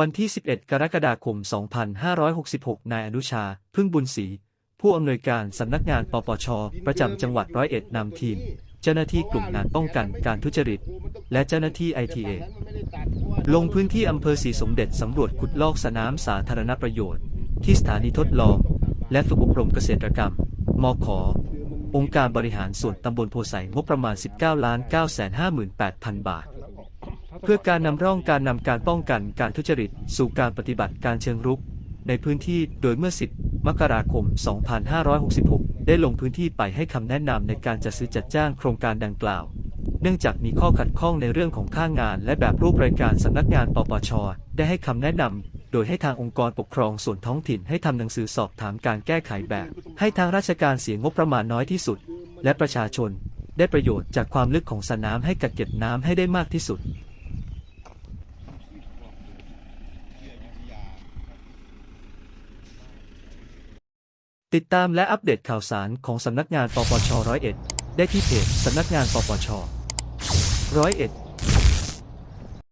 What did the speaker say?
วันที่ 11 กรกฎาคม 2566 นายอนุชา พึ่งบุญศรี ผู้อำนวยการสำนักงานปปช ประจำจังหวัดร้อยเอ็ดนำทีม เจ้าหน้าที่กลุ่มงานป้องกันการทุจริต และเจ้าหน้าที่ ITA ลงพื้นที่อำเภอศรีสมเด็จสำรวจขุดลอกสนามสาธารณประโยชน์ ที่สถานีทดลอง และฝึกอบรมเกษตรกรรม มของค์การบริหารส่วนตำบลโพไซงบประมาณ 19 ล้าน958,000 บาท เพื่อการนำร่องการนำการป้องกันการทุจริต สู่การปฏิบัติการเชิงรุก ในพื้นที่โดยเมื่อ 10 มกราคม 2566 ได้ลงพื้นที่ไปให้คำแนะนำในการจัดซื้อจัดจ้างโครงการดังกล่าว เนื่องจากมีข้อขัดข้องในเรื่องของค่างาน และแบบรูปรายการสำนักงานปปช ได้ให้คำแนะนำโดยให้ทางองค์กรปกครองส่วนท้องถิ่นให้ทำหนังสือสอบถามการแก้ไขแบบ ให้ทางราชการเสียงบประมาณน้อยที่สุด และประชาชน ได้ประโยชน์จากความลึกของสระน้ำให้กักเก็บน้ำให้ได้มากที่สุด ติดตามและอัปเดตข่าวสารของสำนักงานปปชร้อยเอ็ดได้ที่เพจสำนักงานปปชร้อยเอ็ด